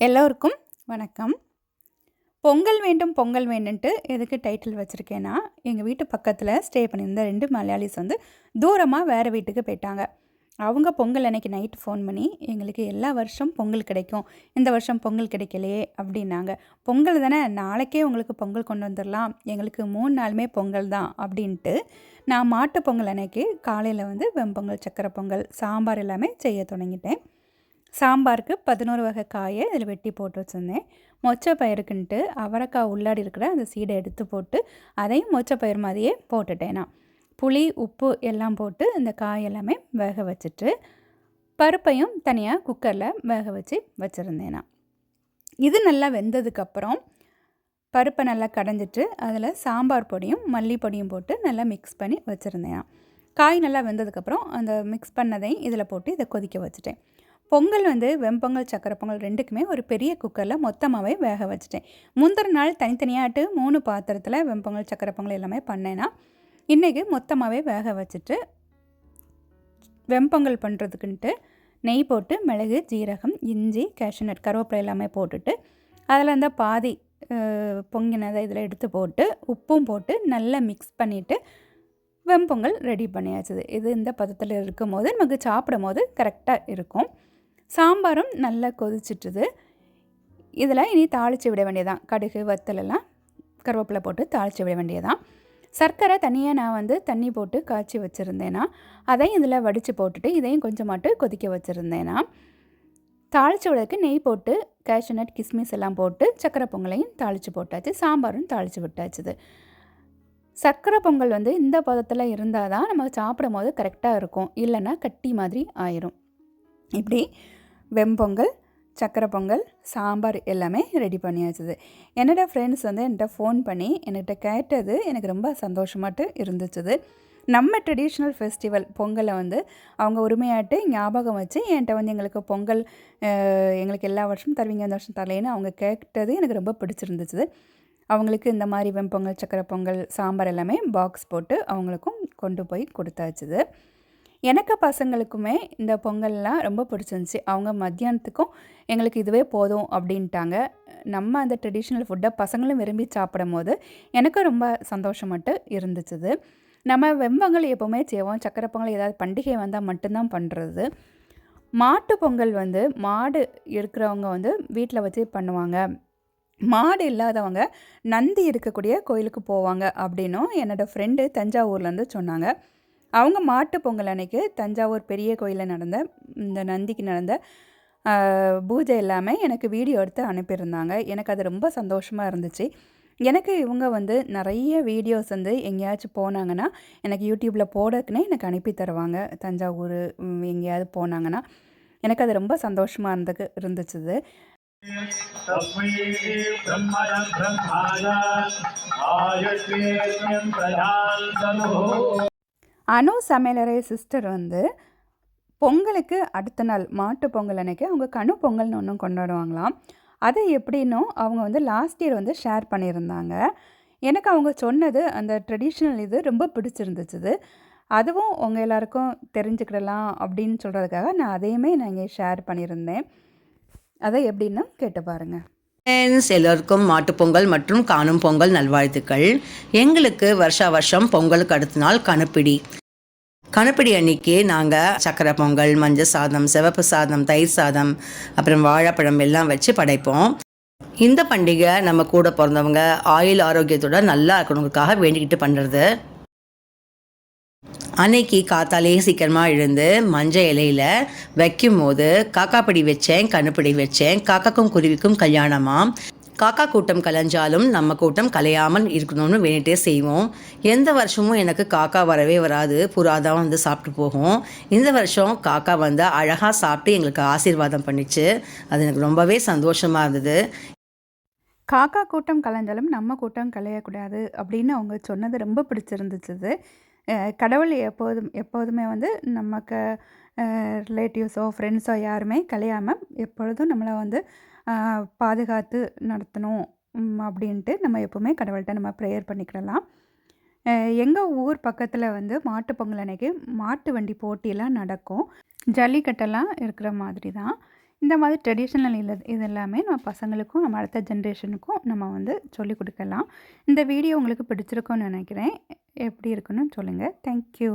எல்லோருக்கும் வணக்கம். பொங்கல் வேண்டும் பொங்கல் வேண்டும்ன்ட்டு எதுக்கு டைட்டில் வச்சுருக்கேன்னா எங்கள் வீட்டு பக்கத்தில் ஸ்டே பண்ணியிருந்த ரெண்டு மலையாளிஸ் வந்து தூரமாக வேறு வீட்டுக்கு போயிட்டாங்க. அவங்க பொங்கல் அன்னைக்கு நைட்டு ஃபோன் பண்ணி எங்களுக்கு எல்லா வருஷம் பொங்கல் கிடைக்கும். இந்த வருஷம் பொங்கல் கிடைக்கலையே அப்படின்னாங்க. பொங்கல் தானே நாளைக்கே உங்களுக்கு பொங்கல் கொண்டு வந்துடலாம் எங்களுக்கு மூணு நாளுமே பொங்கல் தான் அப்படின்ட்டு நான் மாட்டு பொங்கல் அன்னைக்கு காலையில் வந்து வெம்பொங்கல் சக்கரை பொங்கல் சாம்பார் எல்லாமே செய்ய தொடங்கிட்டேன். சாம்பாருக்கு பதினோரு வகை காயை இதில் வெட்டி போட்டு வச்சுருந்தேன். மொச்சை பயிருக்குன்ட்டு அவரைக்காய் உள்ளாடி இருக்கிற அந்த சீடை எடுத்து போட்டு அதையும் மொச்சப்பயிர் மாதிரியே போட்டுட்டேன் நான். புளி உப்பு எல்லாம் போட்டு இந்த காய் எல்லாமே வேக வச்சுட்டு பருப்பையும் தனியாக குக்கரில் வேக வச்சு வச்சுருந்தேன் நான். இது நல்லா வெந்ததுக்கப்புறம் பருப்பை நல்லா கடைஞ்சிட்டு அதில் சாம்பார் பொடியும் மல்லி பொடியும் போட்டு நல்லா மிக்ஸ் பண்ணி வச்சுருந்தேன் நான். காய் நல்லா வெந்ததுக்கப்புறம் அந்த மிக்ஸ் பண்ணதையும் இதில் போட்டு இதை கொதிக்க வச்சுட்டேன். பொங்கல் வந்து வெம்பொங்கல் சக்கரை பொங்கல் ரெண்டுக்குமே ஒரு பெரிய குக்கரில் மொத்தமாகவே வேக வச்சுட்டேன். முந்தின நாள் தனித்தனியாட்டு மூணு பாத்திரத்தில் வெம்பொங்கல் சக்கரை பொங்கல் எல்லாமே பண்ணேன்னா இன்றைக்கி மொத்தமாகவே வேக வச்சுட்டு வெம்பொங்கல் பண்ணுறதுக்குன்ட்டு நெய் போட்டு மிளகு ஜீரகம் இஞ்சி கேஷ்நட் கருவேப்பிலை எல்லாமே போட்டுட்டு அதில் அந்த பாதி பொங்கினதை இதில் எடுத்து போட்டு உப்பும் போட்டு நல்லா மிக்ஸ் பண்ணிவிட்டு வெம்பொங்கல் ரெடி பண்ணியாச்சுது இது இந்த பதத்தில் இருக்கும் போது நமக்கு சாப்பிடும் போது கரெக்டாக இருக்கும். சாம்பாரும் நல்லா கொதிச்சிட்டுது. இதில் இனி தாளித்து விட வேண்டியதான் கடுகு வத்தலெல்லாம் கருவேப்பிலை போட்டு தாளித்து விட வேண்டியதான் சர்க்கரை தனியாக நான் வந்து தண்ணி போட்டு காய்ச்சி வச்சுருந்தேன்னா அதையும் இதில் வடித்து போட்டுட்டு இதையும் கொஞ்சமாட்டு கொதிக்க வச்சுருந்தேன்னா தாளித்து விடக்கு நெய் போட்டு கேஷ்நட் கிஸ்மிஸ் எல்லாம் போட்டு சக்கரை பொங்கலையும் தாளித்து போட்டாச்சு சாம்பாரும் தாளித்து விட்டாச்சுது. சர்க்கரை பொங்கல் வந்து இந்த பதத்தில் இருந்தால் தான் நம்ம சாப்பிடும் போது கரெக்டாக இருக்கும். இல்லைன்னா கட்டி மாதிரி ஆயிரும். இப்படி வெம்பொங்கல் சக்கரை பொங்கல் சாம்பார் எல்லாமே ரெடி பண்ணியாச்சுது என்னோடய ஃப்ரெண்ட்ஸ் வந்து என்கிட்ட ஃபோன் பண்ணி என்கிட்ட கேட்டது எனக்கு ரொம்ப சந்தோஷமாட்டு இருந்துச்சுது. நம்ம ட்ரெடிஷ்னல் ஃபெஸ்டிவல் பொங்கலை வந்து அவங்க உரிமையாட்டு ஞாபகம் வச்சு என்கிட்ட வந்து எங்களுக்கு பொங்கல் எங்களுக்கு எல்லா வருஷமும் தருவீங்க இந்த வருஷம் தரலேன்னு அவங்க கேட்டது எனக்கு ரொம்ப பிடிச்சிருந்துச்சு அவங்களுக்கு இந்த மாதிரி வெம்பொங்கல் சக்கரை பொங்கல் சாம்பார் எல்லாமே பாக்ஸ் போட்டு அவங்களுக்கும் கொண்டு போய் கொடுத்தாச்சுது. எனக்கு பசங்களுக்குமே இந்த பொங்கல்லாம் ரொம்ப பிடிச்சிருந்துச்சி. அவங்க மத்தியானத்துக்கும் எங்களுக்கு இதுவே போதும் அப்படின்ட்டாங்க. நம்ம அந்த ட்ரெடிஷ்னல் ஃபுட்டை பசங்களும் விரும்பி சாப்பிடும் போது எனக்கும் ரொம்ப சந்தோஷமாட்டு இருந்துச்சுது. நம்ம வெம்பங்கள் எப்போவுமே செய்வோம். சக்கரை பொங்கல் ஏதாவது பண்டிகை வந்தால் மட்டும்தான் பண்ணுறது மாட்டு பொங்கல் வந்து மாடு இருக்கிறவங்க வந்து வீட்டில் வச்சு பண்ணுவாங்க. மாடு இல்லாதவங்க நந்தி இருக்கக்கூடிய கோயிலுக்கு போவாங்க அப்படின்னும் என்னோடய ஃப்ரெண்டு தஞ்சாவூர்லேருந்து சொன்னாங்க. அவங்க மாட்டு பொங்கல் அன்னைக்கு தஞ்சாவூர் பெரிய கோயிலில் நடந்த இந்த நந்திக்கு நடந்த பூஜை எல்லாமே எனக்கு வீடியோ எடுத்து அனுப்பியிருந்தாங்க. எனக்கு அது ரொம்ப சந்தோஷமாக இருந்துச்சு. எனக்கு இவங்க வந்து நிறைய வீடியோஸ் வந்து எங்கேயாச்சும் போனாங்கன்னா எனக்கு யூடியூப்பில் போடக்குன்னே எனக்கு அனுப்பி தருவாங்க. தஞ்சாவூர் எங்கேயாவது போனாங்கன்னா. எனக்கு அது ரொம்ப சந்தோஷமாக இருந்தது இருந்துச்சுது. அனு சமையலறை சிஸ்டர் வந்து பொங்கலுக்கு அடுத்த நாள் மாட்டு பொங்கல் அன்னைக்கு அவங்க கணு பொங்கல்னு ஒன்றும் கொண்டாடுவாங்களாம். அது எப்படின்னும் அவங்க வந்து லாஸ்ட் இயர் வந்து ஷேர் பண்ணியிருந்தாங்க. எனக்கு அவங்க சொன்னது அந்த ட்ரெடிஷ்னல் இது ரொம்ப பிடிச்சிருந்துச்சுது. அதுவும் உங்கள் எல்லாருக்கும் தெரிஞ்சுக்கிடலாம் அப்படின்னு சொல்கிறதுக்காக நான் அதையுமே நான் இங்கே ஷேர் பண்ணியிருந்தேன். அதை எப்படின்னு கேட்டு பாருங்கள் ஃப்ரெண்ட்ஸ் எல்லோருக்கும் மாட்டுப்பொங்கல் மற்றும் காணும் பொங்கல் நல்வாழ்த்துக்கள். எங்களுக்கு வருஷா வருஷம் பொங்கலுக்கு அடுத்த நாள் கணுப்பிடி. கணுப்பிடி அன்னைக்கு நாங்கள் சக்கரை பொங்கல் மஞ்சள் சாதம் சிவப்பு சாதம் தயிர் சாதம் அப்புறம் வாழைப்பழம் எல்லாம் வச்சு படைப்போம். இந்த பண்டிகை நம்ம கூட பிறந்தவங்க ஆயுள் ஆரோக்கியத்தோட நல்லா இருக்கணுங்கிறதுக்காக வேண்டிக்கிட்டு பண்ணுறது அன்னைக்கு காத்தாலே சீக்கிரமாக எழுந்து மஞ்சள் இலையில் வைக்கும் போது காக்காப்படி வச்சேன் கண்ணுப்படி வச்சேன். காக்காக்கும் குருவிக்கும் கல்யாணமாக காக்கா கூட்டம் கலைஞ்சாலும் நம்ம கூட்டம் கலையாமல் இருக்கணும்னு வேண்டிகிட்டே செய்வோம். எந்த வருஷமும் எனக்கு காக்கா வரவே வராது. புறா தான் வந்து சாப்பிட்டு போகும். இந்த வருஷம் காக்கா வந்து அழகாக சாப்பிட்டு எங்களுக்கு ஆசீர்வாதம் பண்ணிச்சு. அது எனக்கு ரொம்பவே சந்தோஷமாக இருந்தது. காக்கா கூட்டம் கலைஞ்சாலும் நம்ம கூட்டம் கலையக்கூடாது அப்படின்னு அவங்க சொன்னது ரொம்ப பிடிச்சிருந்துச்சு. கடவுள் எப்போதும் எப்போதுமே வந்து நமக்கு ரிலேட்டிவ்ஸோ ஃப்ரெண்ட்ஸோ யாருமே கலையாமல் எப்பொழுதும் நம்மளை வந்து பாதுகாத்து நடத்தணும் அப்படின்ட்டு நம்ம எப்போவுமே கடவுள்கிட்ட நம்ம ப்ரேயர் பண்ணிக்கிடலாம். எங்கள் ஊர் பக்கத்தில் வந்து மாட்டு பொங்கல் அன்னைக்கு மாட்டு வண்டி போட்டியெல்லாம் நடக்கும். ஜல்லிக்கட்டெல்லாம் இருக்கிற மாதிரி தான். இந்த மாதிரி ட்ரெடிஷ்னல் இல்லை இது எல்லாமே நம்ம பசங்களுக்கும் நம்ம அடுத்த ஜென்ரேஷனுக்கும் நம்ம வந்து சொல்லிக் கொடுக்கலாம். இந்த வீடியோ உங்களுக்கு பிடிச்சிருக்கும்னு நினைக்கிறேன். எப்படி இருக்குன்னு சொல்லுங்கள் தேங்க்யூ